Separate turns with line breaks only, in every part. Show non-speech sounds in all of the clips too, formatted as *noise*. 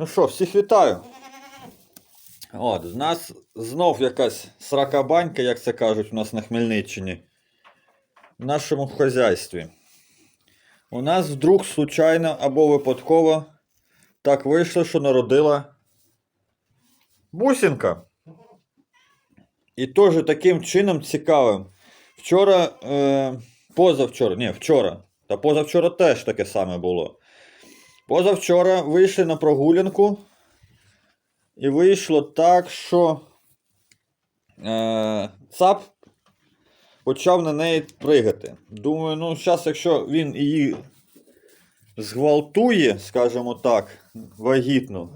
Ну що, всіх вітаю. От, з нас знов якась сракабанька, як це кажуть у нас на Хмельниччині. В нашому хазяйстві. У нас вдруг случайно або випадково так вийшло, що народила бусинка. І теж таким чином цікавим. Вчора, е, позавчора, ні, вчора. Та позавчора теж таке саме було. Позавчора вийшли на прогулянку. І вийшло так, що е, цап почав на неї пригати. Думаю, ну, зараз, якщо він її зґвалтує, скажімо так, вагітну,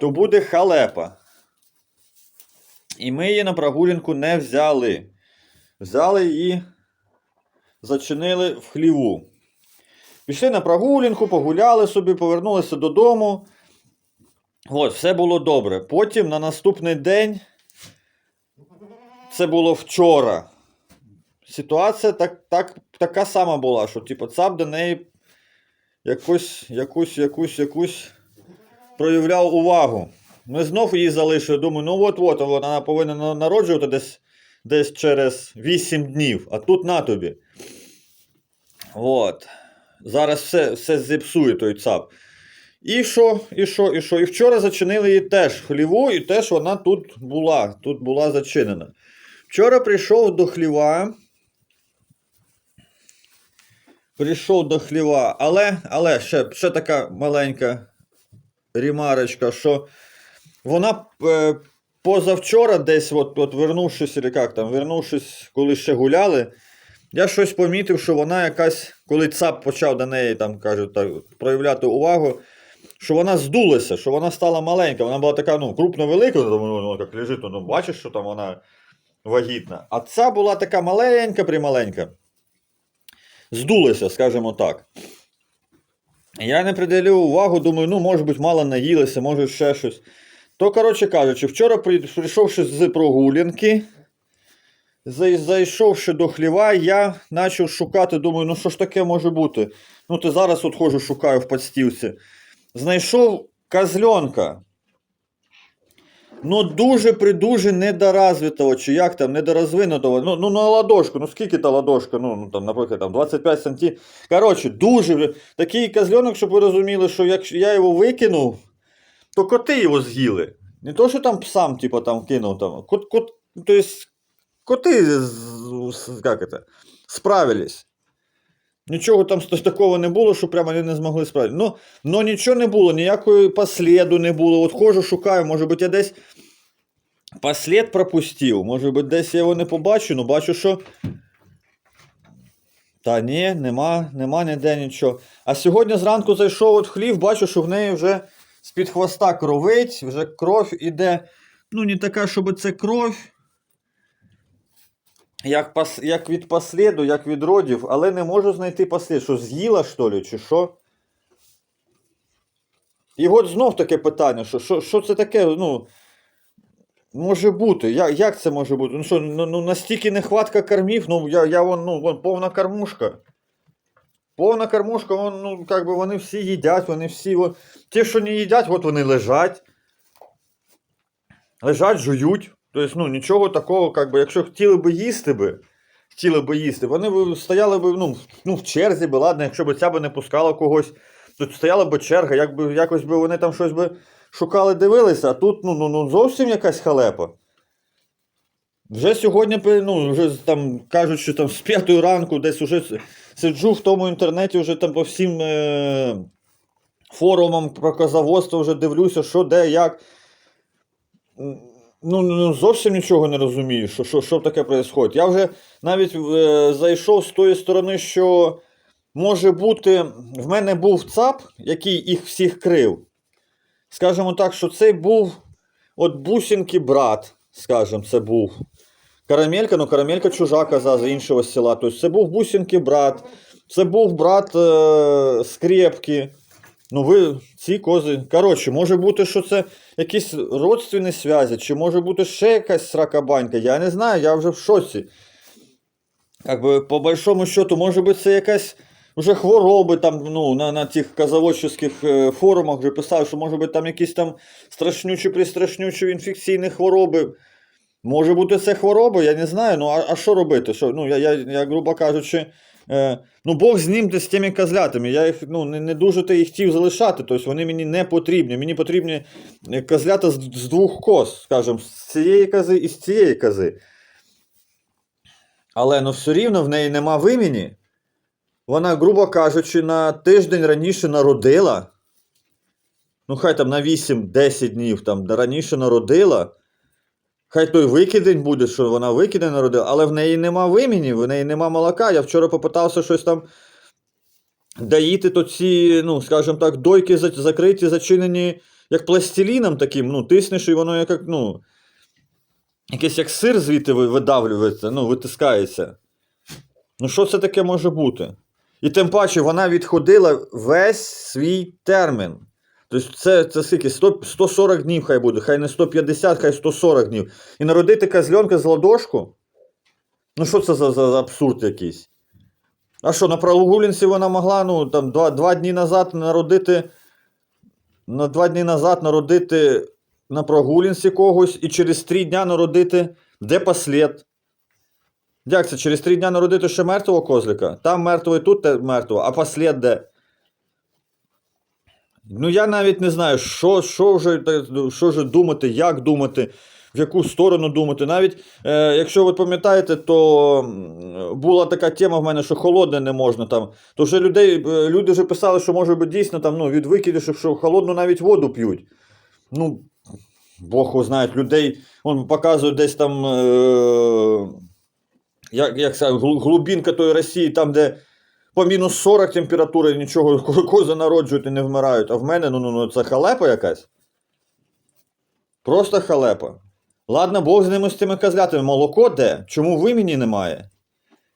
то буде халепа. І ми її на прогулянку не взяли. Взяли її, зачинили в хліву. Пішли на прогулянку, погуляли собі, повернулися додому. От, все було добре. Потім на наступний день, це було вчора. Ситуація так, так, така сама була, що типу, цап до неї якусь, якусь, якусь, якусь проявляв увагу. Ми знов її залишили. Думаю, ну от-от, вона повинна народжувати десь, десь через 8 днів, а тут на тобі. От. Зараз все, все зіпсує той цап. І що, і що, і що? І вчора зачинили її теж хліву, і теж вона тут була, тут була зачинена. Вчора прийшов до хліва. Прийшов до хліва, але, але ще, ще така маленька ремарочка, що вона е, позавчора десь, от, от вернувшись, як там, вернувшись, коли ще гуляли, я щось помітив, що вона якась, коли цап почав до неї, там кажуть, так, проявляти увагу, що вона здулася, що вона стала маленька. Вона була така, ну, крупно велика, ну, як лежить, ну, бачиш, що там вона вагітна. А ця була така маленька, прималенька. Здулася, скажімо так. Я не приділив увагу, думаю, ну, може бути, мало наїлася, може ще щось. То, коротше кажучи, вчора прийшовши з прогулянки, зайшовши до хліва, я почав шукати, думаю, ну що ж таке може бути? Ну, ти зараз от ходжу, шукаю в подстілці. Знайшов козльонка. Ну, дуже придуже недоразвитого, чи як там, недорозвинутого. Ну, ну на ладошку, ну скільки та ладошка, ну, ну там, наприклад, там 25 сантів. Коротше, дуже такий козльонок, щоб ви розуміли, що якщо я його викинув, то коти його з'їли. Не то, що там псам, типу, там кинув там. Кот, кот, то есть, коти як это, справились. Нічого там такого не було, що прямо вони не змогли справитися. Ну, ну нічого не було, ніякої посліду не було. От ходжу, шукаю, може бути, я десь послід пропустив. Може бути, десь я його не побачу, ну бачу, що. Та ні, нема, нема ніде нічого. А сьогодні зранку зайшов от хлів, бачу, що в неї вже з-під хвоста кровить, вже кров іде. Ну, не така, щоб це кров. Як, пас, як від посліду, як від родів, але не можу знайти послід. Що з'їла, що ли, чи що? І от знов таке питання, що, що, що це таке, ну, може бути, як, як це може бути? Ну що, ну, ну настільки нехватка кормів, ну я, я вон, ну, вон повна кормушка. Повна кормушка, вон, ну, как би вони всі їдять, вони всі. Вон, ті, що не їдять, от вони лежать. Лежать, жують. Тобто, ну, нічого такого, как би, якщо хотіли би їсти би, хотіли би їсти, вони б стояли б ну, ну, в черзі би, ладно, якщо б ця би не пускала когось, то стояла б черга, якби, якось би вони там щось би шукали, дивилися, а тут ну, ну, ну, зовсім якась халепа. Вже сьогодні, ну, вже там кажуть, що там з п'ятої ранку десь уже сиджу в тому інтернеті, вже там по всім е- форумам про козаводство вже дивлюся, що де, як. Ну, ну, ну, зовсім нічого не розумію, що, що, що таке відбувається. Я вже навіть е, зайшов з тої сторони, що може бути, в мене був ЦАП, який їх всіх крив. Скажімо так, що цей був от бусинки брат, скажімо, це був. Карамелька, ну карамелька чужа коза з іншого села. Тобто це був бусинки брат, це був брат е, скрепки. Ну, ви ці кози. Коротше, може бути, що це якісь родственні зв'язі, чи може бути ще якась сракабанька. Я не знаю, я вже в шоці. Как по большому счету, може бути, це якась вже хвороби там, ну, на, на тих казаводчих е, форумах вже писали, що може бути там якісь там страшнючі, пристрашнючі інфекційні хвороби. Може бути, це хвороба, я не знаю. Ну, а, а що робити? Що, ну, я, я, я, грубо кажучи, е, ну, Бог з ним з тими козлятами. Я їх ну, не, не дуже то їх хотів залишати, тобто вони мені не потрібні. Мені потрібні е, козлята з, з двох коз, скажімо, з цієї кози і з цієї кози. Але ну, все рівно в неї нема вимені. Вона, грубо кажучи, на тиждень раніше народила. Ну, хай там на 8-10 днів там раніше народила. Хай той викидень буде, що вона викидень народила, але в неї нема вимені, в неї нема молока. Я вчора попитався щось там доїти, то ці, ну, скажімо так, дойки закриті, зачинені як пластиліном таким, ну, тиснеш, і воно як, ну, якийсь як сир звідти видавлюється, ну, витискається. Ну, що це таке може бути? І тим паче вона відходила весь свій термін. Тобто це, це скільки? 100, 140 днів хай буде, хай не 150, хай 140 днів. І народити козльонка з ладошку? Ну що це за, за, за абсурд якийсь? А що, на прогулянці вона могла, ну, там, два, два дні назад народити. На два дні назад народити на прогулянці когось і через три дня народити де послід. Як це? Через три дня народити ще мертвого козлика? Там мертвий, тут мертвого, а послід де? Ну, я навіть не знаю, що, що, вже, що вже думати, як думати, в яку сторону думати. Навіть, е, якщо ви пам'ятаєте, то була така тема в мене, що холодне не можна там. То вже людей, е, люди вже писали, що може бути дійсно там, ну, від викидишів, що холодну навіть воду п'ють. Ну, Бог знає, людей, он показує десь там. Е, як, як це, глубинка тої Росії, там, де по мінус 40 температура і нічого, *laughs* ко- кози народжують і не вмирають. А в мене, ну, ну, ну це халепа якась. Просто халепа. Ладно, Бог з ними з тими козлятами. Молоко де? Чому вимені немає?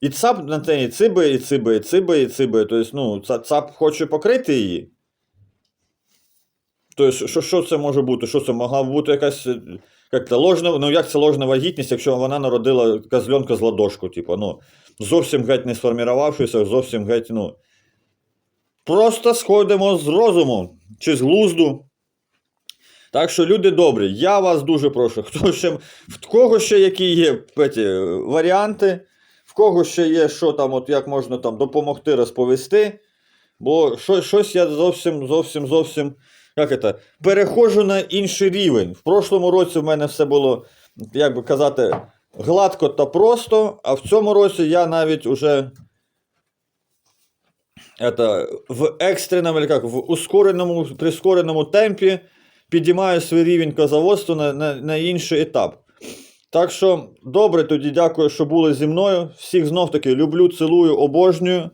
І цап на те і цибає, і цибає, і цибає, і цибає. Тобто, ну, цап хоче покрити її. Тобто, що, що це може бути? Що це могла бути якась. е, Як це, ложна, ну як це ложна вагітність, якщо вона народила козльонка з ладошку, типу, ну, зовсім геть не сформірувавшися, зовсім геть, ну. Просто сходимо з розуму чи з глузду. Так що, люди добрі, я вас дуже прошу. Хто ще, в кого ще які є петі, варіанти, в кого ще є, що там, от як можна там допомогти розповісти. Бо що, щось я зовсім, зовсім, зовсім, як це, переходжу на інший рівень. В прошлому році в мене все було, як би казати, гладко та просто, а в цьому році я навіть уже это, в екстреному, или в ускореному, прискореному темпі підіймаю свій рівень козаводства на, на, на інший етап. Так що, добре, тоді дякую, що були зі мною. Всіх знов таки люблю, цілую, обожнюю.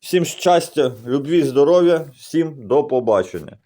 Всім щастя, любві, здоров'я, всім до побачення.